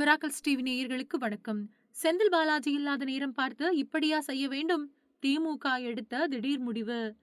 Miracles TV நேயர்களுக்கு வணக்கம். செந்தில் பாலாஜி இல்லாத நேரம் பார்த்து இப்படியா செய்ய வேண்டும்? திமுக எடுத்த திடீர் முடிவு.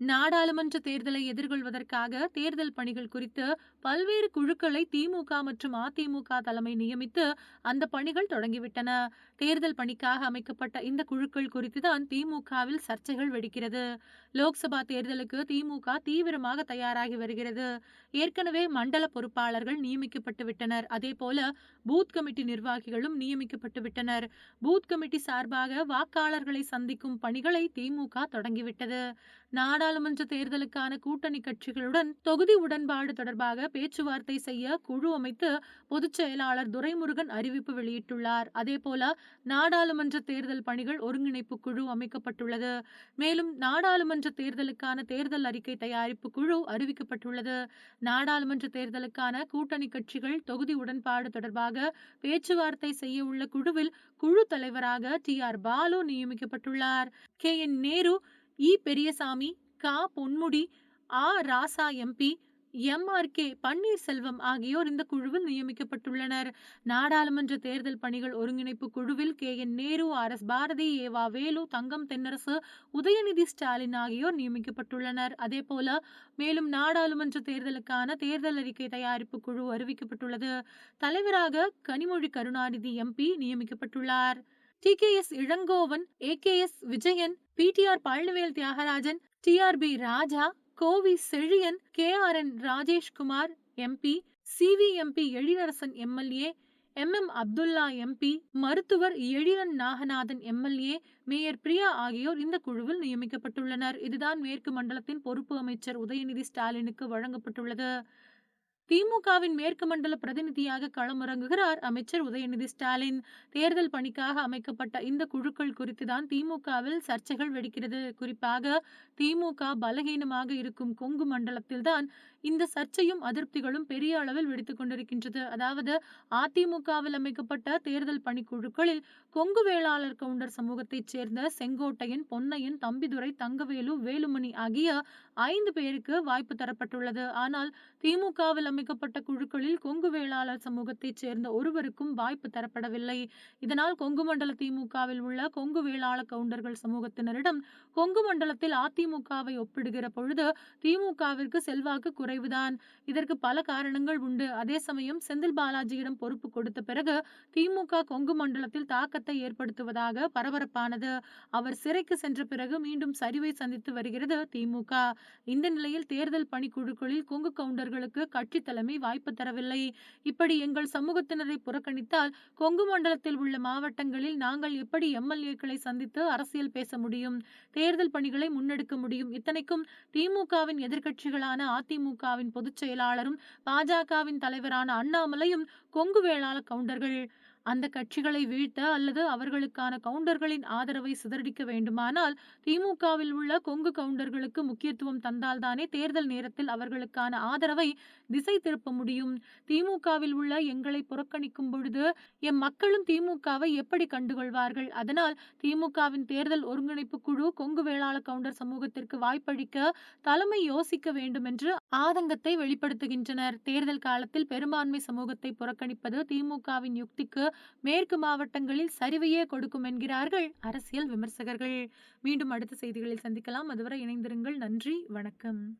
நாடாளுமன்ற தேர்தலை எதிர்கொள்வதற்காக தேர்தல் பணிகள் குறித்து பல்வேறு குழுக்களை திமுக மற்றும் அதிமுக தலைமை நியமித்து அந்த பணிகள் தொடங்கிவிட்டன. தேர்தல் பணிக்காக அமைக்கப்பட்ட இந்த குழுக்கள் குறித்துதான் திமுகவில் சர்ச்சைகள் வெடிக்கிறது. லோக்சபா தேர்தலுக்கு திமுக தீவிரமாக தயாராகி வருகிறது. ஏற்கனவே மண்டல பொறுப்பாளர்கள் நியமிக்கப்பட்டு விட்டனர். அதே போல பூத் கமிட்டி நிர்வாகிகளும் நியமிக்கப்பட்டு விட்டனர். பூத் கமிட்டி சார்பாக வாக்காளர்களை சந்திக்கும் பணிகளை திமுக தொடங்கிவிட்டது. நாடாளுமன்ற தேர்தலுக்கான கூட்டணி கட்சிகளுடன் தொகுதி உடன்பாடு தொடர்பாக பேச்சுவார்த்தை செய்ய குழு அமைத்து பொதுச் செயலாளர் துரைமுருகன் அறிவிப்பு வெளியிட்டுள்ளார். அதேபோல நாடாளுமன்ற தேர்தல் பணிகள் ஒருங்கிணைப்பு குழு அமைக்கப்பட்டுள்ளது. மேலும் நாடாளுமன்ற தேர்தலுக்கான தேர்தல் அறிக்கை தயாரிப்பு குழு அறிவிக்கப்பட்டுள்ளது. நாடாளுமன்ற தேர்தலுக்கான கூட்டணி கட்சிகள் தொகுதி உடன்பாடு தொடர்பாக பேச்சுவார்த்தை செய்ய உள்ள குழுவில் குழு தலைவராக டி ஆர் பாலு நியமிக்கப்பட்டுள்ளார். கே என் நேரு இ பெரியசாமி கா பொன்முடி ஆ ராசா எம்பி எம்ஆர்கே பன்னீர்செல்வம் ஆகியோர் இந்த குழுவில் நியமிக்கப்பட்டுள்ளனர். நாடாளுமன்ற தேர்தல் பணிகள் ஒருங்கிணைப்பு குழுவில் K. N. Nehru R. S. Bharathi ஏவா வேலு தங்கம் தென்னரசு உதயநிதி ஸ்டாலின் ஆகியோர் நியமிக்கப்பட்டுள்ளனர். அதேபோல மேலும் நாடாளுமன்ற தேர்தலுக்கான தேர்தல் அறிக்கை தயாரிப்பு குழு அறிவிக்கப்பட்டுள்ளது. தலைவராக கனிமொழி கருணாநிதி எம்பி நியமிக்கப்பட்டுள்ளார். T. K. S. Elangovan A. K. S. Vijayan P. T. R. Palanivel Thiagarajan TRB Raja Kovi Chezhiyan K R N Rajeshkumar MP CVMP MP Ezhilarasan MLA M M Abdullah MP மருத்துவர் Ezhilan Naganathan MLA mayor Priya ஆகியோர் இந்த குழுவில் நியமிக்கப்பட்டுள்ளனர். இதுதான் மேற்கு மண்டலத்தின் பொறுப்பு அமைச்சர் உதயநிதி ஸ்டாலினுக்கு வழங்கப்பட்டுள்ளது. திமுகவின் மேற்கு மண்டல பிரதிநிதியாக களமிறங்குகிறார் அமைச்சர் உதயநிதி ஸ்டாலின். தேர்தல் பணிக்காக அமைக்கப்பட்ட இந்த குழுக்கள் குறித்துதான் திமுகவில் சர்ச்சைகள் வெடிக்கிறது. குறிப்பாக திமுக பலகீனமாக இருக்கும் கொங்கு மண்டலத்தில்தான் இந்த சர்ச்சையும் அதிருப்திகளும் பெரிய அளவில் வெடித்துக் கொண்டிருக்கின்றது. அதாவது அதிமுகவில் அமைக்கப்பட்ட தேர்தல் பணிக்குழுக்களில் கொங்கு வேளாளர் கவுண்டர் சமூகத்தைச் சேர்ந்த செங்கோட்டையன் பொன்னையன் தம்பிதுரை தங்கவேலு வேலுமணி ஆகிய ஐந்து பேருக்கு வாய்ப்பு தரப்பட்டுள்ளது. ஆனால் திமுகவில் அமைக்கப்பட்ட குழுக்களில் கொங்கு வேளாளர் சமூகத்தைச் சேர்ந்த ஒருவருக்கும் வாய்ப்பு தரப்படவில்லை. இதனால் கொங்கு மண்டல திமுகவில் உள்ள கொங்கு வேளாள கவுண்டர்கள் சமூகத்தினரிடம் கொங்கு மண்டலத்தில் அதிமுகவை ஒப்பிடுகிற பொழுது திமுகவிற்கு செல்வாக்கு குறைவுதான். இதற்கு பல காரணங்கள் உண்டு. அதே சமயம் செந்தில் பாலாஜியிடம் பொறுப்பு கொடுத்த பிறகு திமுக கொங்கு மண்டலத்தில் தாக்கத்தை ஏற்படுத்துவதாக பரபரப்பானது. அவர் சிறைக்கு சென்ற பிறகு மீண்டும் சரிவை சந்தித்து வருகிறது திமுக. இந்த நிலையில் தேர்தல் பணிக்குழுக்களில் கொங்கு கவுண்டர்களுக்கு கட்சி தலைமை வாய்ப்பு தரவில்லை. இப்படி எங்கள் சமூகத்தினரை புறக்கணித்தால் கொங்கு மண்டலத்தில் உள்ள மாவட்டங்களில் நாங்கள் எப்படி எம்எல்ஏக்களை சந்தித்து அரசியல் பேச முடியும்? தேர்தல் பணிகளை முன்னெடுக்க முடியும்? இத்தனைக்கும் திமுகவின் எதிர்க்கட்சிகளான அதிமுகவின் பொதுச் செயலாளரும் பாஜகவின் தலைவரான அண்ணாமலையும் கொங்கு வேளாள கவுண்டர்கள். அந்த கட்சிகளை வீழ்த்த அல்லது அவர்களுக்கான கவுண்டர்களின் ஆதரவை சிதறடிக்க வேண்டுமானால் திமுகவில் உள்ள கொங்கு கவுண்டர்களுக்கு முக்கியத்துவம் தந்தால்தானே தேர்தல் நேரத்தில் அவர்களுக்கான ஆதரவை திசை திருப்ப முடியும்? திமுகவில் உள்ள எங்களை புறக்கணிக்கும் பொழுது எம் மக்களும் திமுகவை எப்படி கண்டுகொள்வார்கள்? அதனால் திமுகவின் தேர்தல் ஒருங்கிணைப்பு குழு கொங்கு வேளாள கவுண்டர் சமூகத்திற்கு வாய்ப்பளிக்க தலைமை யோசிக்க வேண்டும் என்று ஆதங்கத்தை வெளிப்படுத்துகின்றனர். தேர்தல் காலத்தில் பெரும்பான்மை சமூகத்தை புறக்கணிப்பது திமுகவின் யுக்திக்கு மேற்கு மாவட்டங்களில் சரிவையே கொடுக்கும் என்கிறார்கள் அரசியல் விமர்சகர்கள். மீண்டும் அடுத்த செய்திகளில் சந்திக்கலாம். அதுவரை இணைந்திருங்கள். நன்றி. வணக்கம்.